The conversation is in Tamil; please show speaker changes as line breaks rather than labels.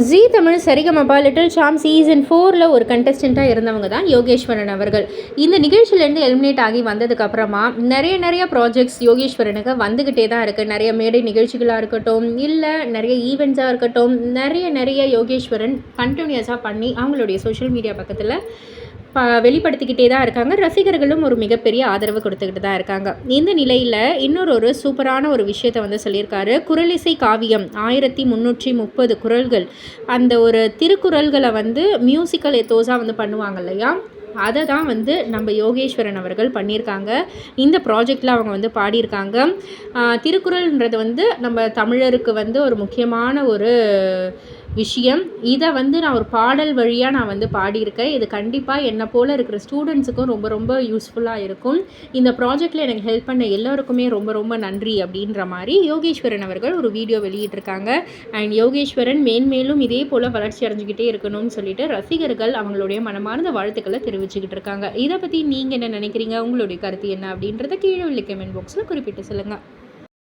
Zee Tamil Sa Re Ga Ma Pa little champs season ஃபோரில் ஒரு கண்டஸ்டண்ட்டாக இருந்தவங்க தான் யோகேஸ்வரன் அவர்கள். இந்த நிகழ்ச்சியிலேருந்து எலிமினேட் ஆகி வந்ததுக்கப்புறமா நிறைய நிறைய ப்ராஜெக்ட்ஸ் யோகேஸ்வரனுக்கு வந்துக்கிட்டே தான் இருக்குது நிறைய மேடை நிகழ்ச்சிகளாக இருக்கட்டும் இல்லை நிறைய ஈவெண்ட்ஸாக இருக்கட்டும் நிறைய நிறைய யோகேஸ்வரன் கண்டினியூஸாக பண்ணி அவங்களுடைய சோஷியல் மீடியா பக்கத்தில் வெளிப்படுத்திக்கிட்டே தான் இருக்காங்க. ரசிகர்களும் ஒரு மிகப்பெரிய ஆதரவு கொடுத்துக்கிட்டு தான் இருக்காங்க. இந்த நிலையில் இன்னொரு ஒரு சூப்பரான ஒரு விஷயத்தை வந்து சொல்லியிருக்காரு. குரலிசை காவியம் ஆயிரத்தி முந்நூற்றி முப்பது குரல்கள். அந்த ஒரு திருக்குறள்களை வந்து மியூசிக்கல் எத்தோஸாக வந்து பண்ணுவாங்க இல்லையா? அதை தான் வந்து நம்ம யோகேஸ்வரன் அவர்கள் பண்ணியிருக்காங்க. இந்த ப்ராஜெக்டில் அவங்க வந்து பாடியிருக்காங்க. திருக்குறள்ன்றது வந்து நம்ம தமிழருக்கு வந்து ஒரு முக்கியமான ஒரு விஷயம். இதை வந்து நான் ஒரு பாடல் வழியாக நான் வந்து பாடியிருக்கேன். இது கண்டிப்பாக என்னை போல் இருக்கிற ஸ்டூடெண்ட்ஸுக்கும் ரொம்ப ரொம்ப யூஸ்ஃபுல்லாக இருக்கும். இந்த ப்ராஜெக்டில் எனக்கு ஹெல்ப் பண்ண எல்லாருக்குமே ரொம்ப ரொம்ப நன்றி அப்படின்ற மாதிரி யோகேஸ்வரன் அவர்கள் ஒரு வீடியோ வெளியிட்டிருக்காங்க. அண்ட் யோகேஸ்வரன் மேன்மேலும் இதே போல் வளர்ச்சி அடைஞ்சிக்கிட்டே இருக்கணும்னு சொல்லிட்டு ரசிகர்கள் அவங்களுடைய மனமார்ந்த வாழ்த்துக்களை தெரிவிச்சுக்கிட்டு இருக்காங்க. இதை பற்றி நீங்கள் என்ன நினைக்கிறீங்க? உங்களுடைய கருத்து என்ன அப்படின்றத கீழே உள்ள கமெண்ட் பாக்ஸில் குறிப்பிட்டு சொல்லுங்கள்